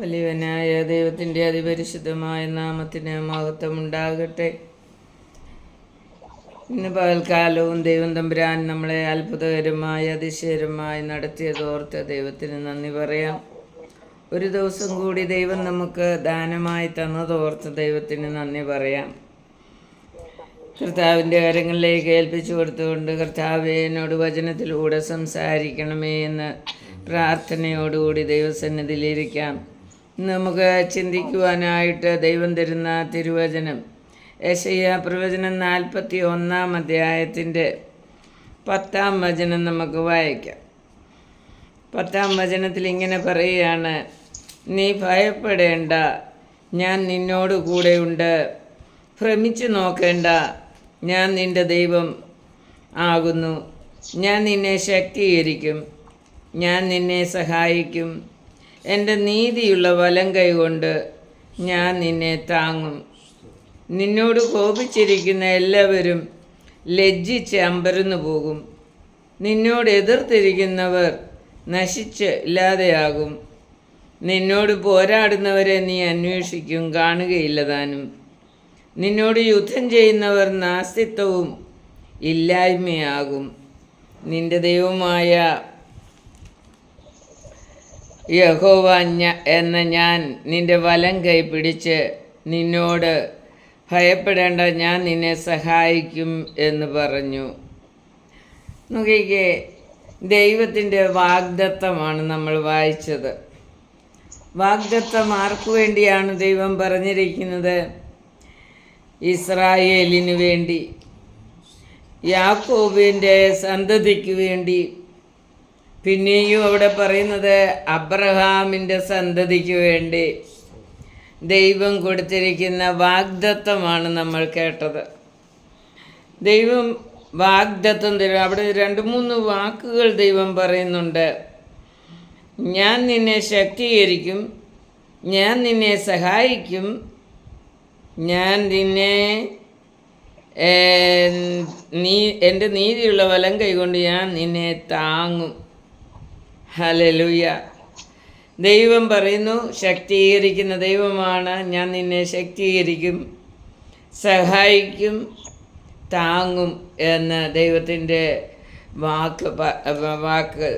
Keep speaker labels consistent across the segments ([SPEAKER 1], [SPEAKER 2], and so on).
[SPEAKER 1] വലിയവനായ ദൈവത്തിന്റെ അതിപരിശുദ്ധമായ നാമത്തിന് മഹത്വമുണ്ടാകട്ടെ. ഇന്ന് പകൽക്കാലവും ദൈവം തമ്പുരാൻ നമ്മളെ അത്ഭുതകരമായി അതിശയകരമായി നടത്തിയതോർത്ത് ദൈവത്തിന് നന്ദി പറയാം. ഒരു ദിവസം കൂടി ദൈവം നമുക്ക് ദാനമായി തന്നതോർത്ത് ദൈവത്തിന് നന്ദി പറയാം. കർത്താവിന്റെ കരങ്ങളിലേക്ക് ഏൽപ്പിച്ചു കൊടുത്തുകൊണ്ട് കർത്താവെ എന്നോട് വചനത്തിലൂടെ സംസാരിക്കണമേ എന്ന് പ്രാർത്ഥനയോടുകൂടി ദൈവസന്നിധിയിലിരിക്കാം നമുക്ക് ചിന്തിക്കുവാനായിട്ട് ദൈവം തരുന്ന തിരുവചനം. യശയ്യ പ്രവചനം നാൽപ്പത്തി ഒന്നാം അധ്യായത്തിന്റെ പത്താം വചനം നമുക്ക് വായിക്കാം. പത്താം വചനത്തിൽ ഇങ്ങനെ പറയുകയാണ് നീ ഭയപ്പെടേണ്ട ഞാൻ നിന്നോട് കൂടെയുണ്ട്. ഭ്രമിച്ചു നോക്കേണ്ട ഞാൻ നിന്റെ ദൈവം ആകുന്നു. ഞാൻ നിന്നെ ശക്തീകരിക്കും. ഞാൻ നിന്നെ സഹായിക്കും. എന്റെ നീതിയുള്ള വലം കൈകൊണ്ട് ഞാൻ നിന്നെ താങ്ങും. നിന്നോട് കോപിച്ചിരിക്കുന്ന എല്ലാവരും ലജ്ജിച്ച് അമ്പരന്നു പോകും. നിന്നോട് എതിർത്തിരിക്കുന്നവർ നശിച്ച് ഇല്ലാതെയാകും. നിന്നോട് പോരാടുന്നവരെ നീ അന്വേഷിക്കും കാണുകയില്ല താനും. നിന്നോട് യുദ്ധം ചെയ്യുന്നവർ നാസ്തിത്വവും ഇല്ലായ്മയാകും. നിന്റെ ദൈവമായ യഹോവ എന്ന ഞാൻ നിന്റെ വലം കൈ പിടിച്ച് നിന്നോട് ഭയപ്പെടേണ്ട ഞാൻ നിന്നെ സഹായിക്കും എന്ന് പറഞ്ഞു. നോക്കിക്കേ ദൈവത്തിന്റെ വാഗ്ദത്തമാണ് നമ്മൾ വായിച്ചത്. വാഗ്ദത്തം ആർക്കു വേണ്ടിയാണ് ദൈവം പറഞ്ഞിരിക്കുന്നത്? ഇസ്രായേലിന് വേണ്ടി യാക്കോബിന്റെ സന്തതിക്ക് വേണ്ടി പിന്നെയും അവിടെ പറയുന്നത് അബ്രഹാമിന്റെ സന്തതിക്ക് വേണ്ടി ദൈവം കൊടുത്തിരിക്കുന്ന വാഗ്ദത്വമാണ് നമ്മൾ കേട്ടത്. ദൈവം വാഗ്ദത്വം തരും. അവിടെ രണ്ട് മൂന്ന് വാക്കുകൾ ദൈവം പറയുന്നുണ്ട്. ഞാൻ നിന്നെ ശക്തീകരിക്കും ഞാൻ നിന്നെ സഹായിക്കും ഞാൻ നിന്നെ നീ എന്റെ നീതിയുള്ള വലം കൈകൊണ്ട് ഞാൻ നിന്നെ താങ്ങും. ഹലലുയ ദൈവം പറയുന്നു ശക്തീകരിക്കുന്ന ദൈവമാണ്. ഞാൻ നിന്നെ ശക്തീകരിക്കും സഹായിക്കും താങ്ങും എന്ന് ദൈവത്തിന്റെ വാക്ക് വാക്ക്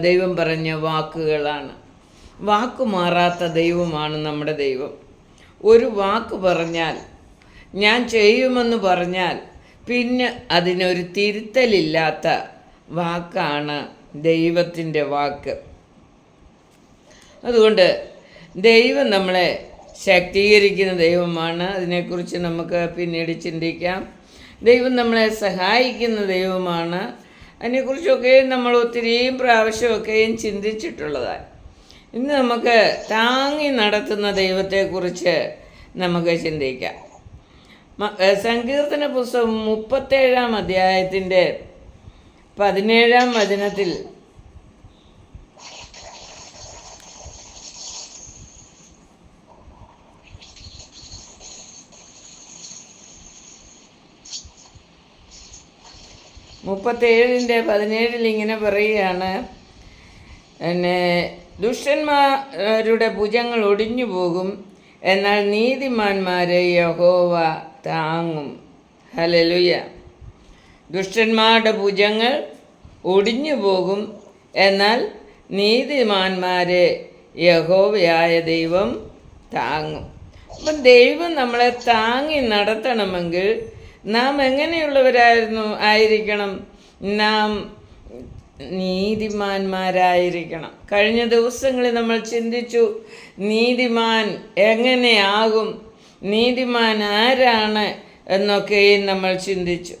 [SPEAKER 1] ദൈവം പറഞ്ഞ വാക്കുകളാണ്. വാക്ക് മാറാത്ത ദൈവമാണ് നമ്മുടെ ദൈവം. ഒരു വാക്ക് പറഞ്ഞാൽ ഞാൻ ചെയ്യുമെന്ന് പറഞ്ഞാൽ പിന്നെ അതിനൊരു തിരുത്തലില്ലാത്ത വാക്കാണ് ദൈവത്തിന്റെ വാക്ക്. അതുകൊണ്ട് ദൈവം നമ്മളെ ശക്തീകരിക്കുന്ന ദൈവമാണ്. അതിനെക്കുറിച്ച് നമുക്ക് പിന്നീട് ചിന്തിക്കാം. ദൈവം നമ്മളെ സഹായിക്കുന്ന ദൈവമാണ്. അതിനെക്കുറിച്ചൊക്കെ നമ്മൾ ഒത്തിരിയും പ്രാവശ്യമൊക്കെയും ചിന്തിച്ചിട്ടുള്ളതാണ്. ഇന്ന് നമുക്ക് താങ്ങി നടത്തുന്ന ദൈവത്തെക്കുറിച്ച് നമുക്ക് ചിന്തിക്കാം. സങ്കീർത്തന പുസ്തകം മുപ്പത്തേഴാം അധ്യായത്തിന്റെ പതിനേഴാം വചനത്തിൽ. മുപ്പത്തേഴിന്റെ പതിനേഴിൽ ഇങ്ങനെ പറയുകയാണ്. പിന്നെ ദുഷ്ടന്മാരുടെ ഭുജങ്ങൾ ഒടിഞ്ഞു പോകും. എന്നാൽ നീതിമാന്മാരെ യഹോവ താങ്ങും. ഹലലുയ ദുഷ്ടന്മാരുടെ ഭുജങ്ങൾ ഒടിഞ്ഞു പോകും. എന്നാൽ നീതിമാന്മാരെ യഹോവയായ ദൈവം താങ്ങും. അപ്പം ദൈവം നമ്മളെ താങ്ങി നടത്തണമെങ്കിൽ നാം എങ്ങനെയുള്ളവരായിരുന്നു ആയിരിക്കണം? നാം നീതിമാന്മാരായിരിക്കണം. കഴിഞ്ഞ ദിവസങ്ങളിൽ നമ്മൾ ചിന്തിച്ചു നീതിമാൻ എങ്ങനെയാകും? നീതിമാൻ ആരാണ് എന്നൊക്കെയും നമ്മൾ ചിന്തിച്ചു.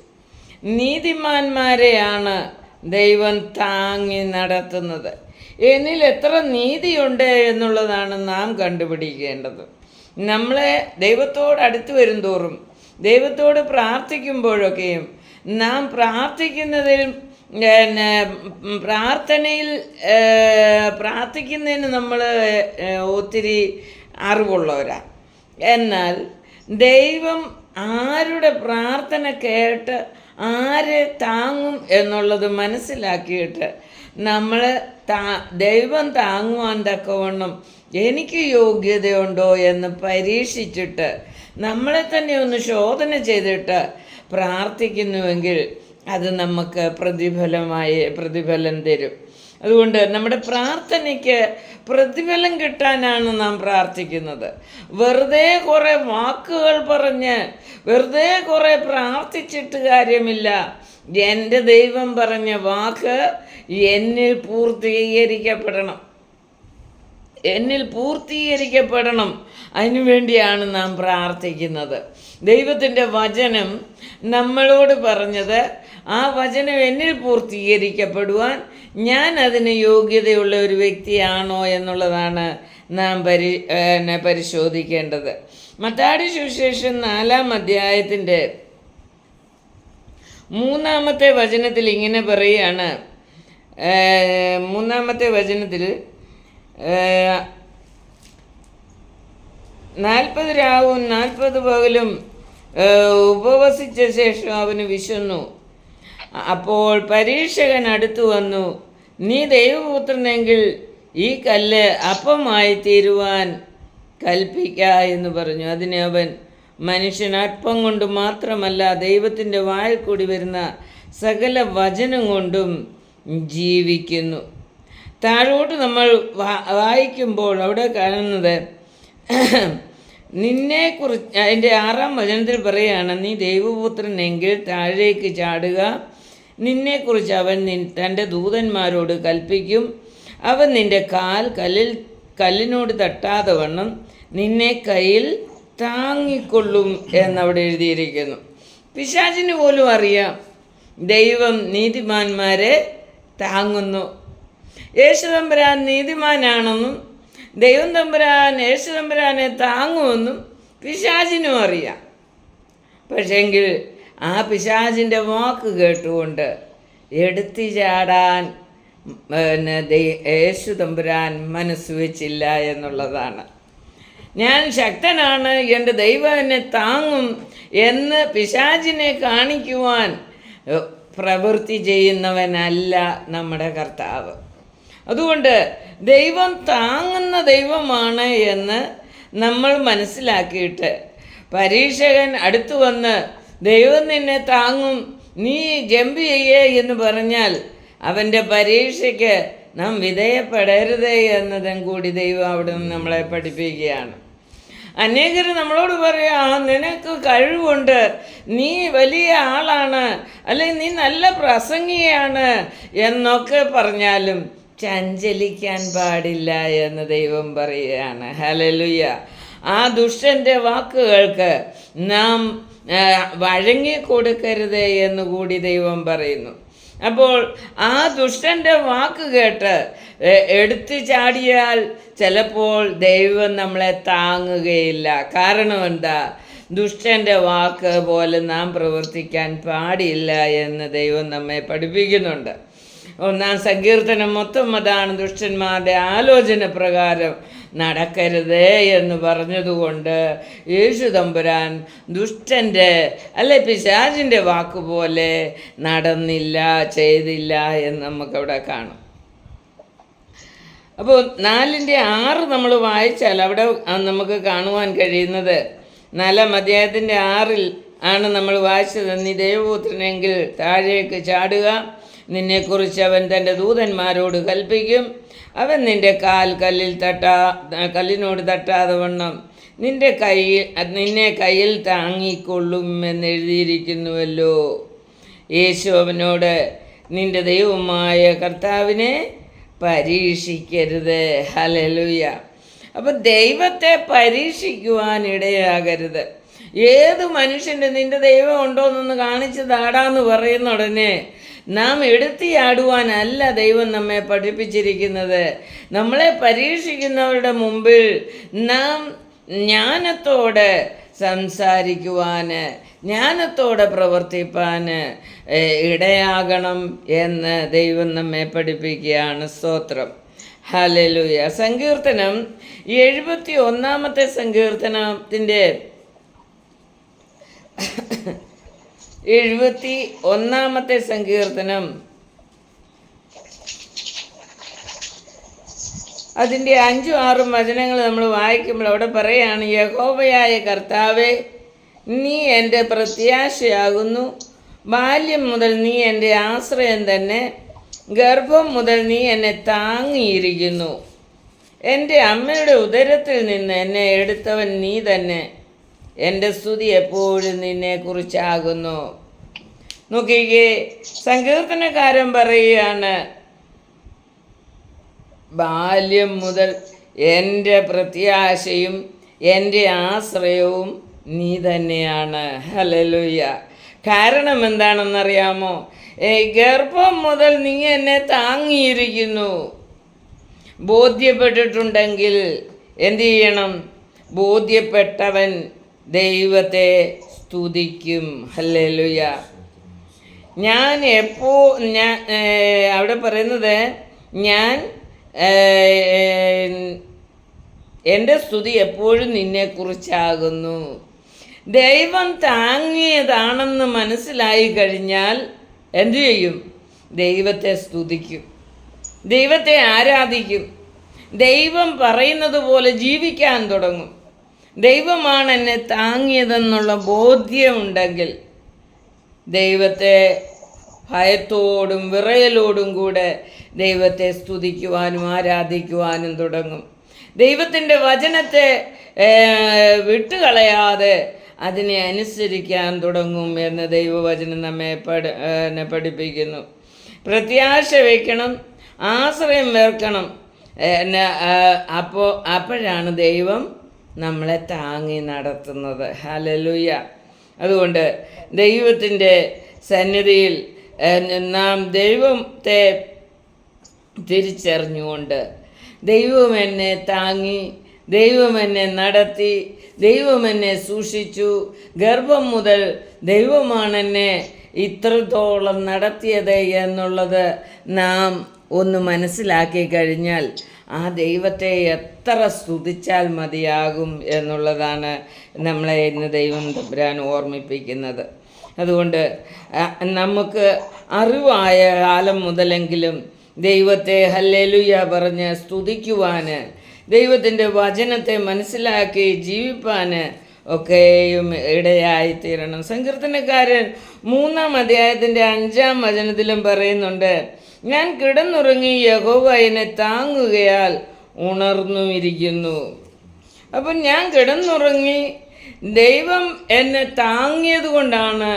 [SPEAKER 1] നീതിമാന്മാരെയാണ് ദൈവം താങ്ങി നടത്തുന്നത്. എന്നിൽ എത്ര നീതിയുണ്ട് എന്നുള്ളതാണ് നാം കണ്ടുപിടിക്കേണ്ടത്. നമ്മളെ ദൈവത്തോട് അടുത്തു വരും തോറും ദൈവത്തോട് പ്രാർത്ഥിക്കുമ്പോഴൊക്കെയും നാം പ്രാർത്ഥിക്കുന്നതിൽ പിന്നെ പ്രാർത്ഥനയിൽ പ്രാർത്ഥിക്കുന്നതിന് നമ്മൾ ഒത്തിരി അറിവുള്ളവരാണ് എന്നാൽ ദൈവം ആരുടെ പ്രാർത്ഥന കേട്ട് ആരെ താങ്ങും എന്നുള്ളത് മനസ്സിലാക്കിയിട്ട് നമ്മൾ താ ദൈവം താങ്ങുവാൻ തക്കവണ്ണം എനിക്ക് യോഗ്യതയുണ്ടോ എന്ന് പരീക്ഷിച്ചിട്ട് നമ്മളെ തന്നെ ഒന്ന് ശോധന ചെയ്തിട്ട് പ്രാർത്ഥിക്കുന്നുവെങ്കിൽ അത് നമുക്ക് പ്രതിഫലമായി പ്രതിഫലം തരും. അതുകൊണ്ട് നമ്മുടെ പ്രാർത്ഥനയ്ക്ക് പ്രതിഫലം കിട്ടാനാണ് നാം പ്രാർത്ഥിക്കുന്നത്. വെറുതെ കുറേ വാക്കുകൾ പറഞ്ഞ് വെറുതെ കുറേ പ്രാർത്ഥിച്ചിട്ട് കാര്യമില്ല. എന്റെ ദൈവം പറഞ്ഞ വാക്ക് എന്നിൽ പൂർത്തീകരിക്കപ്പെടണം. എന്നിൽ പൂർത്തീകരിക്കപ്പെടണം. അതിനുവേണ്ടിയാണ് നാം പ്രാർത്ഥിക്കുന്നത്. ദൈവത്തിന്റെ വചനം നമ്മളോട് പറഞ്ഞത് ആ വചനം എന്നിൽ പൂർത്തീകരിക്കപ്പെടുവാൻ ഞാൻ അതിന് യോഗ്യതയുള്ള ഒരു വ്യക്തിയാണോ എന്നുള്ളതാണ് നാം പരി പരിശോധിക്കേണ്ടത്. മത്താടി സുവിശേഷം നാലാം അധ്യായത്തിന്റെ മൂന്നാമത്തെ വചനത്തിൽ ഇങ്ങനെ പറയുകയാണ്. മൂന്നാമത്തെ വചനത്തിൽ നാൽപ്പത് രാവും നാൽപ്പത് പകലും ഉപവസിച്ച ശേഷം അവന് വിശന്നു. അപ്പോൾ പരീക്ഷകൻ അടുത്തു വന്നു നീ ദൈവപുത്രനെങ്കിൽ ഈ കല്ല് അപ്പമായി തീരുവാൻ കൽപ്പിക്ക എന്ന് പറഞ്ഞു. അതിനെ അവൻ മനുഷ്യൻ അല്പം കൊണ്ട് മാത്രമല്ല ദൈവത്തിന്റെ വായിൽ കൂടി വരുന്ന സകല വചനം കൊണ്ടും ജീവിക്കുന്നു. താഴോട്ട് നമ്മൾ വായിക്കുമ്പോൾ അവിടെ കാണുന്നത് നിന്നെ കുറിച്ച് അതിന്റെ ആറാം വചനത്തിൽ പറയുകയാണ് നീ ദൈവപുത്രനെങ്കിൽ താഴേക്ക് ചാടുക നിന്നെക്കുറിച്ച് അവൻ നിൻ തന്റെ ദൂതന്മാരോട് കൽപ്പിക്കും. അവൻ നിന്റെ കാൽ കല്ലിൽ കല്ലിനോട് തട്ടാതെ വണ്ണം നിന്നെ കയ്യിൽ താങ്ങിക്കൊള്ളും എന്നവിടെ എഴുതിയിരിക്കുന്നു. പിശാചിന് പോലും അറിയാം ദൈവം നീതിമാന്മാരെ താങ്ങുന്നു. യേശു തമ്പുരാൻ നീതിമാനാണെന്നും ദൈവം തമ്പുരാൻ യേശു തമ്പുരാനെ താങ്ങുമെന്നും പിശാചിനും അറിയാം. പക്ഷെങ്കിൽ ആ പിശാചിന്റെ വാക്ക് കേട്ടുകൊണ്ട് എടുത്തു ചാടാൻ പിന്നെ യേശു തമ്പുരാൻ മനസ്സ് വെച്ചില്ല എന്നുള്ളതാണ്. ഞാൻ ശക്തനാണ് എന്റെ ദൈവം എന്നെ താങ്ങും എന്ന് പിശാചിനെ കാണിക്കുവാൻ പ്രവൃത്തി ചെയ്യുന്നവനല്ല നമ്മുടെ കർത്താവ്. അതുകൊണ്ട് ദൈവം താങ്ങുന്ന ദൈവമാണ് എന്ന് നമ്മൾ മനസ്സിലാക്കിയിട്ട് പരീക്ഷകൻ അടുത്തു വന്ന് ദൈവം നിന്നെ താങ്ങും. നീ ജമ്പ് ചെയ്യേ എന്ന് പറഞ്ഞാൽ അവന്റെ പരീക്ഷയ്ക്ക് നാം വിധേയപ്പെടരുതേ എന്നതും കൂടി ദൈവം അവിടെ നിന്ന് നമ്മളെ പഠിപ്പിക്കുകയാണ്. അനേകർ നമ്മളോട് പറയാ "ആ, നിനക്ക് കഴിവുണ്ട്. നീ വലിയ ആളാണ്. അല്ലെങ്കിൽ നീ നല്ല പ്രസംഗിയാണ്. എന്നൊക്കെ പറഞ്ഞാലും ചഞ്ചലിക്കാൻ പാടില്ല എന്ന് ദൈവം പറയുകയാണ്. ഹലലുയ ആ ദുഷ്ടന്റെ വാക്കുകൾക്ക് നാം ആ, വഴങ്ങിക്കൊടുക്കരുത് എന്ന് കൂടി ദൈവം പറയുന്നു. അപ്പോൾ ആ ദുഷ്ടന്റെ വാക്ക് കേട്ട് എടുത്തു ചാടിയാൽ ചിലപ്പോൾ ദൈവം നമ്മളെ താങ്ങുകയില്ല. കാരണം എന്താ? ദുഷ്ടന്റെ വാക്ക് പോലെ നാം പ്രവർത്തിക്കാൻ പാടില്ല എന്ന് ദൈവം നമ്മെ പഠിപ്പിക്കുന്നുണ്ട്. ഒന്നാം സങ്കീർത്തനം മൊത്തം അതാണ് ദുഷ്ടന്മാരുടെ ആലോചന പ്രകാരം. നടക്കരുതേ എന്ന് പറഞ്ഞതുകൊണ്ട് യേശു തമ്പുരാൻ ദുഷ്ടന്റെ അല്ലെ പിശാചിന്റെ വാക്കുപോലെ നടന്നില്ല ചെയ്തില്ല എന്ന് നമുക്കവിടെ കാണാം. അപ്പോൾ നാലിന്റെ ആറ് നമ്മൾ വായിച്ചാൽ അവിടെ നമുക്ക് കാണുവാൻ കഴിയുന്നത് നാലാം അധ്യായത്തിന്റെ ആറിൽ ആണ് നമ്മൾ വായിച്ചത് നീ ദൈവപുത്രനെങ്കിൽ താഴേക്ക് ചാടുക. നിന്നെക്കുറിച്ച് അവൻ തന്റെ ദൂതന്മാരോട് കൽപ്പിക്കും. അവൻ നിന്റെ കാൽ കല്ലിൽ തട്ടാ കല്ലിനോട് തട്ടാതെ വണ്ണം. നിന്റെ കയ്യിൽ നിന്നെ കയ്യിൽ താങ്ങിക്കൊള്ളും എന്നെഴുതിയിരിക്കുന്നുവല്ലോ യേശു അവനോട് നിന്റെ ദൈവമായ കർത്താവിനെ പരീക്ഷിക്കരുത്. ഹലലുയ അപ്പം ദൈവത്തെ പരീക്ഷിക്കുവാൻ ഇടയാകരുത്. ഏത് മനുഷ്യന്റെ നിന്റെ ദൈവം ഉണ്ടോ എന്നൊന്ന് കാണിച്ച് താടാന്ന് പറയുന്ന ഉടനെ നാം എടുത്തിയാടുവാനല്ല ദൈവം നമ്മെ പഠിപ്പിച്ചിരിക്കുന്നത്. നമ്മളെ പരീക്ഷിക്കുന്നവരുടെ മുമ്പിൽ നാം ജ്ഞാനത്തോടെ സംസാരിക്കുവാന് ജ്ഞാനത്തോടെ പ്രവർത്തിപ്പാന് ഇടയാകണം എന്ന് ദൈവം നമ്മെ പഠിപ്പിക്കുകയാണ് സ്തോത്രം. ഹലലുയ സങ്കീർത്തനം എഴുപത്തി ഒന്നാമത്തെ സങ്കീർത്തനത്തിന്റെ എഴുപത്തി ഒന്നാമത്തെ സങ്കീർത്തനം. അതിന്റെ അഞ്ചും ആറും വചനങ്ങൾ നമ്മൾ വായിക്കുമ്പോൾ അവിടെ പറയാണ് യഹോവയായ കർത്താവെ നീ എന്റെ പ്രത്യാശയാകുന്നു. ബാല്യം മുതൽ നീ എന്റെ ആശ്രയം തന്നെ ഗർഭം മുതൽ നീ എന്നെ താങ്ങിയിരിക്കുന്നു. എന്റെ അമ്മയുടെ ഉദരത്തിൽ നിന്ന് എന്നെ എടുത്തവൻ നീ തന്നെ. എന്റെ സ്തുതി എപ്പോഴും നിന്നെക്കുറിച്ചാകുന്നു. നോക്കിക്കേ സങ്കീർത്തനക്കാരൻ പറയുകയാണ് ബാല്യം മുതൽ എന്റെ പ്രത്യാശയും എന്റെ ആശ്രയവും നീ തന്നെയാണ്. ഹലലുയ്യ കാരണം എന്താണെന്നറിയാമോ? ഗർഭം മുതൽ നീ എന്നെ താങ്ങിയിരിക്കുന്നു. ബോധ്യപ്പെട്ടിട്ടുണ്ടെങ്കിൽ എന്തു ചെയ്യണം? ബോധ്യപ്പെട്ടവൻ ദൈവത്തെ സ്തുതിക്കും. ഹല്ലേലൂയ. ഞാൻ എപ്പോ ഞാൻ അവിടെ പറയുന്നത് ഞാൻ എന്റെ സ്തുതി എപ്പോഴും നിന്നെക്കുറിച്ചാകുന്നു. ദൈവം താങ്ങിയതാണെന്ന് മനസ്സിലായി കഴിഞ്ഞാൽ എന്തു ചെയ്യും? ദൈവത്തെ സ്തുതിക്കും. ദൈവത്തെ ആരാധിക്കും. ദൈവം പറയുന്നത് പോലെ ജീവിക്കാൻ തുടങ്ങും. ദൈവമാണ് എന്നെ താങ്ങിയതെന്നുള്ള ബോധ്യമുണ്ടെങ്കിൽ ദൈവത്തെ ഭയത്തോടും വിറയലോടും കൂടെ ദൈവത്തെ സ്തുതിക്കുവാനും ആരാധിക്കുവാനും തുടങ്ങും. ദൈവത്തിന്റെ വചനത്തെ വിട്ടുകളയാതെ അതിനെ അനുസരിക്കാൻ തുടങ്ങും എന്ന് ദൈവവചനം നമ്മെ പഠ പഠിപ്പിക്കുന്നു. പ്രത്യാശ വയ്ക്കണം ആശ്രയം വേർക്കണം അപ്പോൾ അപ്പോഴാണ് ദൈവം നമ്മളെ താങ്ങി നടത്തുന്നത്. ഹലലുയ അതുകൊണ്ട് ദൈവത്തിന്റെ സന്നിധിയിൽ നാം ദൈവത്തെ തിരിച്ചറിഞ്ഞുകൊണ്ട് ദൈവം എന്നെ താങ്ങി ദൈവം എന്നെ നടത്തി ദൈവം എന്നെ സൂക്ഷിച്ചു. ഗർഭം മുതൽ ദൈവമാണ് എന്നെ ഇത്രത്തോളം നടത്തിയത് എന്നുള്ളത് നാം ഒന്ന് മനസ്സിലാക്കി കഴിഞ്ഞാൽ ആ ദൈവത്തെ എത്ര സ്തുതിച്ചാൽ മതിയാകും എന്നുള്ളതാണ് നമ്മളെ ഇന്ന് ദൈവം തമ്പുരാൻ ഓർമ്മിപ്പിക്കുന്നത്. അതുകൊണ്ട് നമുക്ക് അറിവായ കാലം മുതലെങ്കിലും ദൈവത്തെ ഹല്ലേലുയ പറഞ്ഞ് സ്തുതിക്കുവാൻ ദൈവത്തിന്റെ വചനത്തെ മനസ്സിലാക്കി ജീവിപ്പാൻ ഒക്കെയും ഇടയായി തീരണം സങ്കീർത്തനക്കാരൻ മൂന്നാം അധ്യായത്തിന്റെ അഞ്ചാം വചനത്തിലും പറയുന്നുണ്ട് ഞാൻ കിടന്നുറങ്ങി യഹോവ എന്നെ താങ്ങുകയാൽ ഉണർന്നുമിരിക്കുന്നു അപ്പം ഞാൻ കിടന്നുറങ്ങി ദൈവം എന്നെ താങ്ങിയത് കൊണ്ടാണ്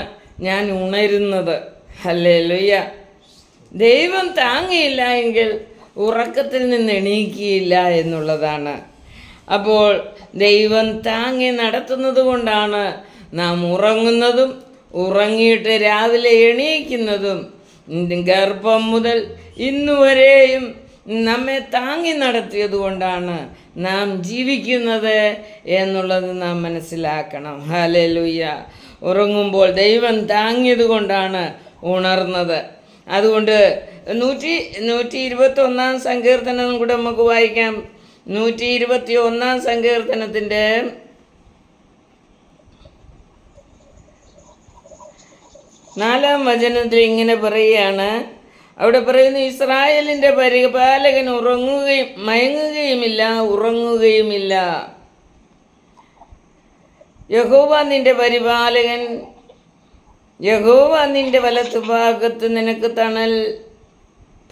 [SPEAKER 1] ഞാൻ ഉണരുന്നത്. അല്ലേ ലുയ്യ ദൈവം താങ്ങിയില്ല എങ്കിൽ ഉറക്കത്തിൽ നിന്ന് എണീക്കിയില്ല എന്നുള്ളതാണ്. അപ്പോൾ ദൈവം താങ്ങി നടത്തുന്നത് കൊണ്ടാണ് നാം ഉറങ്ങുന്നതും ഉറങ്ങിയിട്ട് രാവിലെ എണീക്കുന്നതും ഗർഭം മുതൽ ഇന്നുവരെയും നമ്മെ താങ്ങി നടത്തിയത് കൊണ്ടാണ് നാം ജീവിക്കുന്നത് എന്നുള്ളത് നാം മനസ്സിലാക്കണം. ഹലലുയ്യ ഉറങ്ങുമ്പോൾ ദൈവം താങ്ങിയത് കൊണ്ടാണ് ഉണർന്നത്. അതുകൊണ്ട് നൂറ്റി നൂറ്റി ഇരുപത്തി ഒന്നാം സങ്കീർത്തനം കൂടെ നമുക്ക് വായിക്കാം. നൂറ്റി ഇരുപത്തി ഒന്നാം സങ്കീർത്തനത്തിന്റെ നാലാം വചനത്തിൽ ഇങ്ങനെ പറയുകയാണ്. അവിടെ പറയുന്നു ഇസ്രായേലിന്റെ പരിപാലകൻ ഉറങ്ങുകയും മയങ്ങുകയുമില്ല ഉറങ്ങുകയുമില്ല. യഹോവ നിന്റെ പരിപാലകൻ യഹോവ നിന്റെ വലത്തുഭാഗത്ത് നിനക്ക് തണൽ.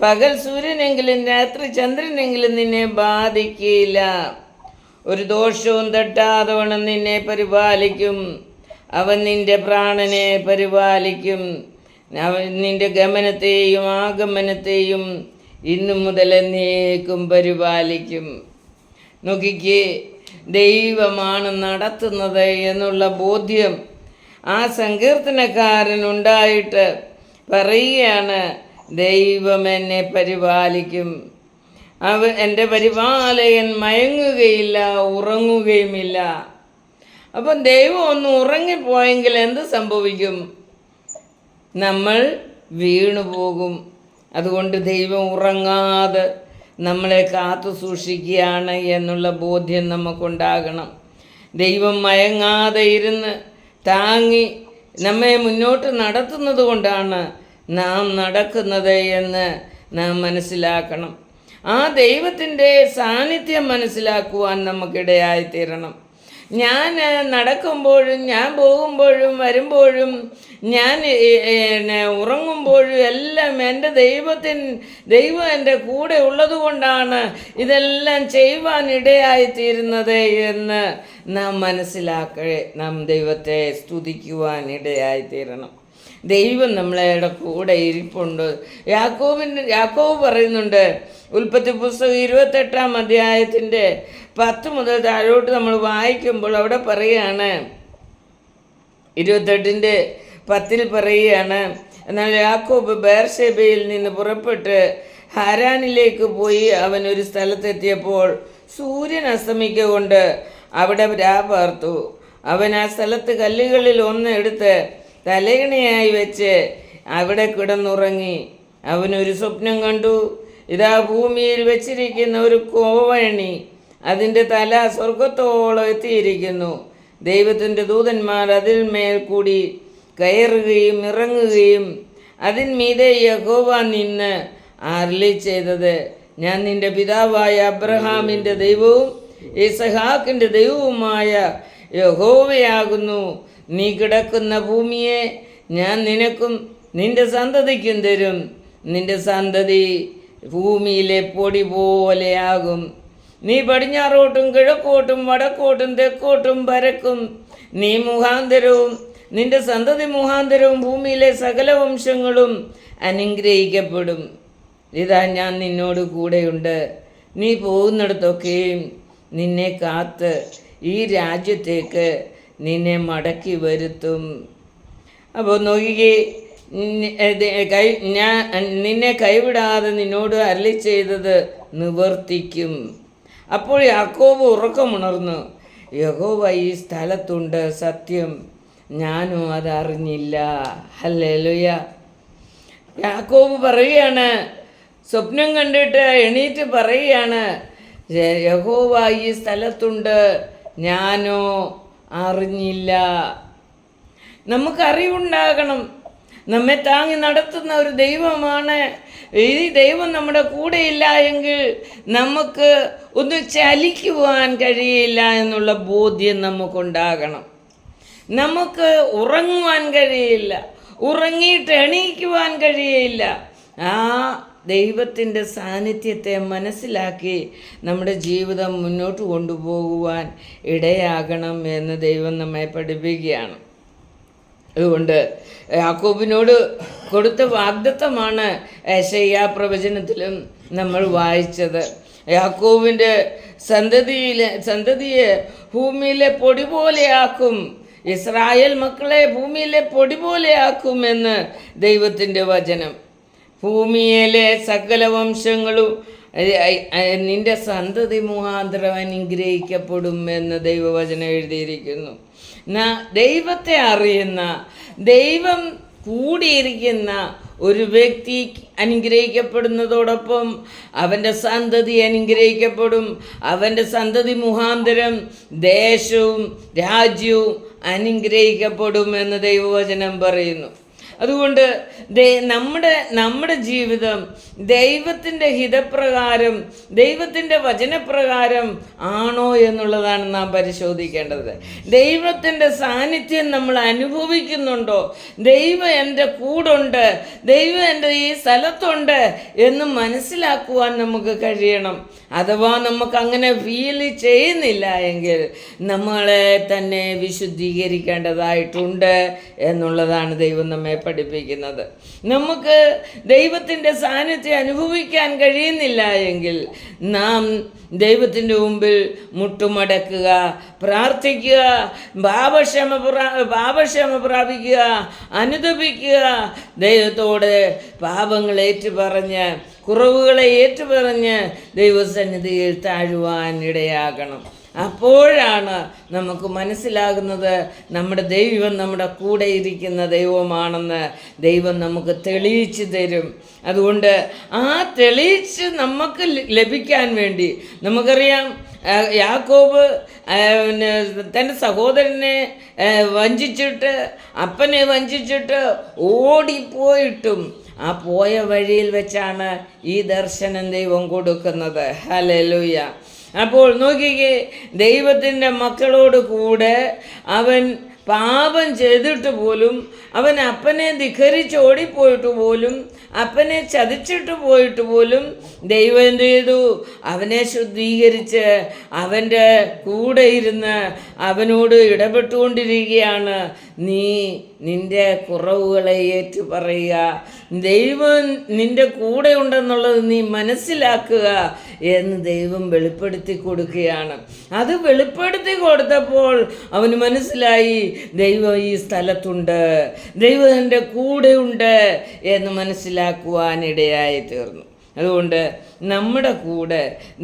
[SPEAKER 1] പകൽ സൂര്യനെങ്കിലും രാത്രി ചന്ദ്രനെങ്കിലും നിന്നെ ബാധിക്കില്ല. ഒരു ദോഷവും തട്ടാതെ നിന്നെ പരിപാലിക്കും. അവൻ നിന്റെ പ്രാണനെ പരിപാലിക്കും. അവൻ നിന്റെ ഗമനത്തെയും ആഗമനത്തെയും ഇന്നു മുതൽ എന്നേക്കും പരിപാലിക്കും. നോക്കിക്ക് ദൈവമാണ് നടത്തുന്നത് എന്നുള്ള ബോധ്യം ആ സങ്കീർത്തനക്കാരനുണ്ടായിട്ട് പറയുകയാണ് ദൈവം എന്നെ പരിപാലിക്കും. അവ എന്റെ പരിപാലകൻ മയങ്ങുകയില്ല ഉറങ്ങുകയുമില്ല. അപ്പം ദൈവം ഒന്ന് ഉറങ്ങിപ്പോയെങ്കിൽ എന്ത് സംഭവിക്കും? നമ്മൾ വീണു പോകും. അതുകൊണ്ട് ദൈവം ഉറങ്ങാതെ നമ്മളെ കാത്തു സൂക്ഷിക്കുകയാണ് എന്നുള്ള ബോധ്യം നമുക്കുണ്ടാകണം. ദൈവം മയങ്ങാതെ ഇരുന്ന് താങ്ങി നമ്മെ മുന്നോട്ട് നടത്തുന്നത് കൊണ്ടാണ് നാം നടക്കുന്നത് എന്ന് നാം മനസ്സിലാക്കണം. ആ ദൈവത്തിന്റെ സാന്നിധ്യം മനസ്സിലാക്കുവാൻ നമുക്കിടയായി തീരണം ഞാൻ നടക്കുമ്പോഴും ഞാൻ പോകുമ്പോഴും വരുമ്പോഴും ഞാൻ ഉറങ്ങുമ്പോഴും എല്ലാം എന്റെ ദൈവത്തിൻ ദൈവം എന്റെ കൂടെ ഉള്ളതുകൊണ്ടാണ് ഇതെല്ലാം ചെയ്യുവാൻ ഇടയായിത്തീരുന്നത് എന്ന് നാം മനസ്സിലാക്കേ നാം ദൈവത്തെ സ്തുതിക്കുവാൻ ഇടയായി തീരണം ദൈവം നമ്മളെ കൂടെ ഇരിപ്പുണ്ട്. യാക്കോബിന്റെ യാക്കോബ് പറയുന്നുണ്ട് ഉൽപ്പത്തി പുസ്തകം ഇരുപത്തെട്ടാം അധ്യായത്തിന്റെ പത്ത് മുതൽ താഴോട്ട് നമ്മൾ വായിക്കുമ്പോൾ അവിടെ പറയുകയാണ് ഇരുപത്തെട്ടിന്റെ പത്തിൽ പറയുകയാണ് എന്നാൽ യാക്കോബ് ബേർഷേബയിൽ നിന്ന് പുറപ്പെട്ട് ഹാരാനിലേക്ക് പോയി അവൻ ഒരു സ്ഥലത്തെത്തിയപ്പോൾ സൂര്യൻ അസ്തമിക്കൊണ്ട് അവിടെ രാ പാർത്തു. അവൻ ആ സ്ഥലത്ത് കല്ലുകളിൽ ഒന്ന് എടുത്ത് തലയിണയായി വെച്ച് അവിടെ കിടന്നുറങ്ങി. അവനൊരു സ്വപ്നം കണ്ടു. ഇതാ ഭൂമിയിൽ വെച്ചിരിക്കുന്ന ഒരു കോവണി അതിന്റെ തല സ്വർഗത്തോളം എത്തിയിരിക്കുന്നു. ദൈവത്തിന്റെ ദൂതന്മാർ അതിൽ മേൽ കൂടി കയറുകയും ഇറങ്ങുകയും അതിന്മീതെ യഹോവ നിന്ന് അരളി ചെയ്തത്. ഞാൻ നിന്റെ പിതാവായ അബ്രഹാമിന്റെ ദൈവവും ഇസഹാക്കിന്റെ ദൈവവുമായ യഹോവയാകുന്നു. നീ കിടക്കുന്ന ഭൂമിയെ ഞാൻ നിനക്കും നിന്റെ സന്തതിക്കും തരും. നിന്റെ സന്തതി ഭൂമിയിലെ പൊടി പോലെയാകും. നീ പടിഞ്ഞാറോട്ടും കിഴക്കോട്ടും വടക്കോട്ടും തെക്കോട്ടും പരക്കും. നീ മുഖാന്തരവും നിന്റെ സന്തതി മുഖാന്തരവും ഭൂമിയിലെ സകല വംശങ്ങളും അനുഗ്രഹിക്കപ്പെടും. ഇതാ ഞാൻ നിന്നോട് കൂടെയുണ്ട്. നീ പോകുന്നിടത്തൊക്കെയും നിന്നെ കാത്ത് ഈ രാജ്യത്തേക്ക് നിന്നെ മടക്കി വരുത്തും. അപ്പോൾ നോക്കി കൈ ഞാൻ നിന്നെ കൈവിടാതെ നിന്നോട് അരളി ചെയ്തത് നിവർത്തിക്കും. അപ്പോൾ യാക്കോബ് ഉറക്കമുണർന്നു യഹോവ ഈ സ്ഥലത്തുണ്ട് സത്യം ഞാനും അതറിഞ്ഞില്ല. ഹല്ലേലൂയ. യാക്കോബ് പറയുകയാണ് സ്വപ്നം കണ്ടിട്ട് എണീറ്റ് പറയുകയാണ് യഹോവ ഈ സ്ഥലത്തുണ്ട് ഞാനോ അറിഞ്ഞില്ല. നമുക്ക് നമുക്കറിവുണ്ടാകണം. നമ്മെ താങ്ങി നടത്തുന്ന ഒരു ദൈവമാണ്. ഈ ദൈവം നമ്മുടെ കൂടെ ഇല്ല എങ്കിൽ നമുക്ക് ഒന്ന് ചലിക്കുവാൻ കഴിയില്ല എന്നുള്ള ബോധ്യം നമുക്കുണ്ടാകണം. നമുക്ക് ഉറങ്ങുവാൻ കഴിയില്ല. ഉറങ്ങിയിട്ട് എണീക്കുവാൻ കഴിയില്ല. ആ ദൈവത്തിന്റെ സാന്നിധ്യത്തെ മനസ്സിലാക്കി നമ്മുടെ ജീവിതം മുന്നോട്ട് കൊണ്ടുപോകുവാൻ ഇടയാകണം എന്ന് ദൈവം നമ്മെ പഠിപ്പിക്കുകയാണ്. അതുകൊണ്ട് യാക്കോബിനോട് കൊടുത്ത വാഗ്ദത്തമാണ് ഏശയ്യാ പ്രവചനത്തിലും നമ്മൾ വായിച്ചത്. യാക്കോബിന്റെ സന്തതിയിലെ സന്തതിയെ ഭൂമിയിലെ പൊടി പോലെയാക്കും. ഇസ്രായേൽ മക്കളെ ഭൂമിയിലെ പൊടി പോലെയാക്കുമെന്ന് ദൈവത്തിന്റെ വചനം. ഭൂമിയിലെ സകല വംശങ്ങളും നിന്റെ സന്തതി മുഖാന്തരം അനുഗ്രഹിക്കപ്പെടും എന്ന് ദൈവവചനം എഴുതിയിരിക്കുന്നു. ദൈവത്തെ അറിയുന്ന ദൈവം കൂടിയിരിക്കുന്ന ഒരു വ്യക്തി അനുഗ്രഹിക്കപ്പെടുന്നതോടൊപ്പം അവന്റെ സന്തതി അനുഗ്രഹിക്കപ്പെടും. അവന്റെ സന്തതി മുഖാന്തരം ദേശവും രാജ്യവും അനുഗ്രഹിക്കപ്പെടും എന്ന് ദൈവവചനം പറയുന്നു. അതുകൊണ്ട് നമ്മുടെ നമ്മുടെ ജീവിതം ദൈവത്തിന്റെ ഹിതപ്രകാരം ദൈവത്തിന്റെ വചനപ്രകാരം ആണോ എന്നുള്ളതാണ് നാം പരിശോധിക്കേണ്ടത്. ദൈവത്തിന്റെ സാന്നിധ്യം നമ്മൾ അനുഭവിക്കുന്നുണ്ടോ? ദൈവം എന്റെ കൂടുണ്ട് ദൈവം എന്റെ ഈ സ്ഥലത്തുണ്ട് എന്ന് മനസ്സിലാക്കുവാൻ നമുക്ക് കഴിയണം. അഥവാ നമുക്ക് അങ്ങനെ ഫീൽ ചെയ്യുന്നില്ല എങ്കിൽ നമ്മളെ തന്നെ വിശുദ്ധീകരിക്കേണ്ടതായിട്ടുണ്ട് എന്നുള്ളതാണ് ദൈവം നമ്മെ പഠിപ്പിക്കുന്നത്. നമുക്ക് ദൈവത്തിന്റെ സാന്നിധ്യം അനുഭവിക്കാൻ കഴിയുന്നില്ല എങ്കിൽ നാം ദൈവത്തിന്റെ മുമ്പിൽ മുട്ടുമടക്കുക പ്രാർത്ഥിക്കുക പാപക്ഷമ പാപക്ഷമ പ്രാപിക്കുക അനുദപിക്കുക ദൈവത്തോട് പാപങ്ങൾ ഏറ്റുപറഞ്ഞ് കുറവുകളെ ഏറ്റുപറഞ്ഞ് ദൈവസന്നിധിയിൽ താഴുവാൻ ഇടയാകണം. അപ്പോഴാണ് നമുക്ക് മനസ്സിലാകുന്നത് നമ്മുടെ ദൈവം നമ്മുടെ കൂടെ ഇരിക്കുന്ന ദൈവമാണെന്ന് ദൈവം നമുക്ക് തെളിയിച്ചു തരും. അതുകൊണ്ട് ആ തെളിയിച്ച് നമുക്ക് ലഭിക്കാൻ വേണ്ടി നമുക്കറിയാം യാക്കോബ് പിന്നെ തന്റെ സഹോദരനെ വഞ്ചിച്ചിട്ട് അപ്പനെ വഞ്ചിച്ചിട്ട് ഓടിപ്പോയിട്ടും ആ പോയ വഴിയിൽ വെച്ചാണ് ഈ ദർശനം ദൈവം കൊടുക്കുന്നത്. ഹലലുയ അപ്പോൾ നോക്കിക്കേ ദൈവത്തിന്റെ മക്കളോട് കൂടെ അവൻ പാപം ചെയ്തിട്ട് പോലും അവൻ അപ്പനെ ധിഖരിച്ച് ഓടിപ്പോയിട്ട് പോലും അപ്പനെ ചതിച്ചിട്ട് പോയിട്ട് പോലും ദൈവം എന്ത് ചെയ്തു? അവനെ ശുദ്ധീകരിച്ച് അവന്റെ കൂടെ ഇരുന്ന് അവനോട് ഇടപെട്ടുകൊണ്ടിരിക്കുകയാണ്. നീ നിന്റെ കുറവുകളെ ഏറ്റു പറയുക. ദൈവം നിന്റെ കൂടെ ഉണ്ടെന്നുള്ളത് നീ മനസ്സിലാക്കുക എന്ന് ദൈവം വെളിപ്പെടുത്തി കൊടുക്കുകയാണ്. അത് വെളിപ്പെടുത്തി കൊടുത്തപ്പോൾ അവന് മനസ്സിലായി ദൈവം ഈ സ്ഥലത്തുണ്ട്. ദൈവം എന്റെ കൂടെയുണ്ട് എന്ന് മനസ്സിലാക്കുവാനിടയായി തീർന്നു. അതുകൊണ്ട് നമ്മുടെ കൂടെ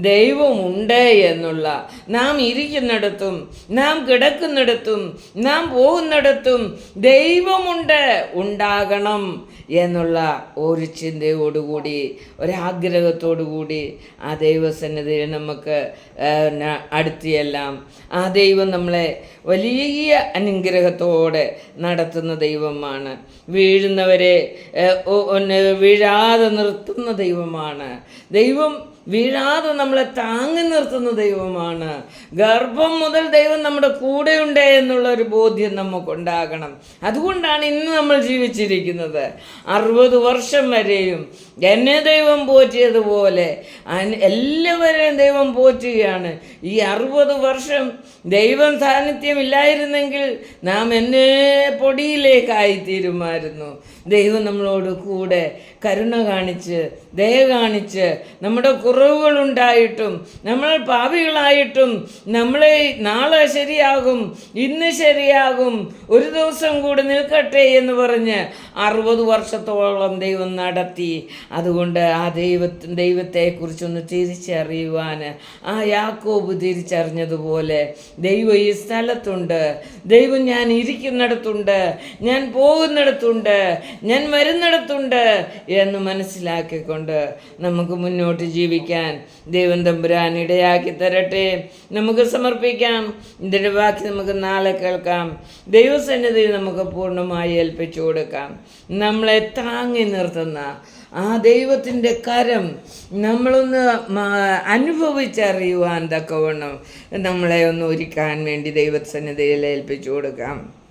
[SPEAKER 1] ദൈവമുണ്ട് എന്നുള്ള നാം ഇരിക്കുന്നിടത്തും നാം കിടക്കുന്നിടത്തും നാം പോകുന്നിടത്തും ദൈവമുണ്ട് ഉണ്ടാകണം എന്നുള്ള ഒരു ചിന്തയോടുകൂടി ഒരാഗ്രഹത്തോടുകൂടി ആ ദൈവസന്നിധിയിൽ നമുക്ക് അടുത്തിയെല്ലാം ആ ദൈവം നമ്മളെ വലിയ അനുഗ്രഹത്തോടെ നടത്തുന്ന ദൈവമാണ്. വീഴുന്നവരെ വീഴാതെ നിർത്തുന്ന ദൈവമാണ്. ദൈവം വീഴാതെ നമ്മളെ താങ്ങി നിർത്തുന്ന ദൈവമാണ്. ഗർഭം മുതൽ ദൈവം നമ്മുടെ കൂടെയുണ്ട് എന്നുള്ള ഒരു ബോധ്യം നമുക്കുണ്ടാകണം. അതുകൊണ്ടാണ് ഇന്ന് നമ്മൾ ജീവിച്ചിരിക്കുന്നത്. അറുപത് വർഷം വരെയും എന്നെ ദൈവം പോറ്റിയതുപോലെ എല്ലാവരെയും ദൈവം പോറ്റുകയാണ്. ഈ അറുപത് വർഷം ദൈവം സാന്നിധ്യമില്ലായിരുന്നെങ്കിൽ നാം എന്നെ പൊടിയിലേക്കായിത്തീരുമായിരുന്നു ദൈവം നമ്മളോട് കൂടെ കരുണ കാണിച്ച് ദയ കാണിച്ച് നമ്മുടെ കുറവുകളുണ്ടായിട്ടും നമ്മൾ പാവികളായിട്ടും നമ്മളെ നാളെ ശരിയാകും ഇന്ന് ശരിയാകും ഒരു ദിവസം കൂടി നിൽക്കട്ടെ എന്ന് പറഞ്ഞ് അറുപത് വർഷത്തോളം ദൈവം നടത്തി. അതുകൊണ്ട് ആ ദൈവത്തെ ദൈവത്തെക്കുറിച്ചൊന്ന് തിരിച്ചറിയുവാൻ ആ യാക്കോബ് തിരിച്ചറിഞ്ഞതുപോലെ ദൈവം ഈ സ്ഥലത്തുണ്ട്. ദൈവം ഞാൻ ഇരിക്കുന്നിടത്തുണ്ട് ഞാൻ പോകുന്നിടത്തുണ്ട് ഞാൻ വരുന്നിടത്തുണ്ട് എന്ന് മനസ്സിലാക്കിക്കൊണ്ട് നമുക്ക് മുന്നോട്ട് ജീവിക്കാൻ ദൈവം തമ്പുരാൻ ഇടയാക്കി തരട്ടെ. നമുക്ക് സമർപ്പിക്കാം. ഇതിന്റെ ബാക്കി നമുക്ക് നാളെ കേൾക്കാം. ദൈവസന്നിധി നമുക്ക് പൂർണമായി ഏൽപ്പിച്ചു കൊടുക്കാം. നമ്മളെ താങ്ങി നിർത്തുന്ന ആ ദൈവത്തിന്റെ കരം നമ്മളൊന്ന് അനുഭവിച്ചറിയുവാൻ തക്കവണ്ണം നമ്മളെ ഒന്ന് ഒരുക്കാൻ വേണ്ടി ദൈവസന്നിധിയിൽ ഏൽപ്പിച്ചു കൊടുക്കാം.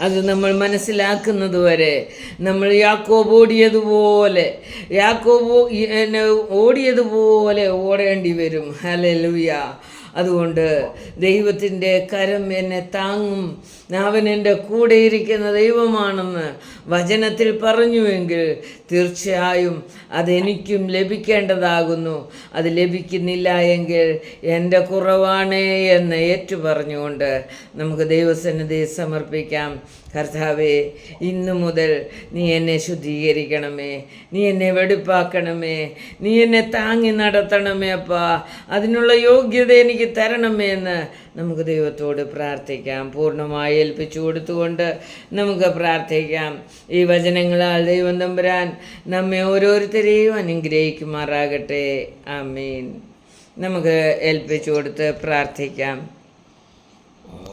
[SPEAKER 1] അത് നമ്മൾ മനസ്സിലാക്കുന്നത് വരെ. നമ്മൾ യാക്കോബ് ഓടിയതുപോലെ യാക്കോബ് ഓടിയതുപോലെ ഓടേണ്ടി വരും. ഹലലുയ അതുകൊണ്ട് ദൈവത്തിന്റെ കരം എന്നെ താങ്ങും. അവൻ എന്റെ കൂടെയിരിക്കുന്ന ദൈവമാണെന്ന് വചനത്തിൽ പറഞ്ഞുവെങ്കിൽ തീർച്ചയായും അതെനിക്കും ലഭിക്കേണ്ടതാകുന്നു. അത് ലഭിക്കുന്നില്ല എങ്കിൽ എന്റെ കുറവാണ് എന്ന് ഏറ്റു പറഞ്ഞുകൊണ്ട് നമുക്ക് ദൈവസന്നിധി സമർപ്പിക്കാം. കർത്താവേ ഇന്നു മുതൽ നീ എന്നെ ശുദ്ധീകരിക്കണമേ. നീ എന്നെ വെടിപ്പാക്കണമേ. നീ എന്നെ താങ്ങി നടത്തണമേ അപ്പാ. അതിനുള്ള യോഗ്യത എനിക്ക് തരണമേ എന്ന് നമുക്ക് ദൈവത്തോട് പ്രാർത്ഥിക്കാം. പൂർണമായി ഏൽപ്പിച്ചു കൊടുത്തുകൊണ്ട് നമുക്ക് പ്രാർത്ഥിക്കാം. ഈ വചനങ്ങളാൽ ദൈവം തമ്പുരാൻ നമ്മെ ഓരോരുത്തരെയും അനുഗ്രഹിക്കുമാറാകട്ടെ. ആമീൻ. നമുക്ക് ഏൽപ്പിച്ചു കൊടുത്ത് പ്രാർത്ഥിക്കാം.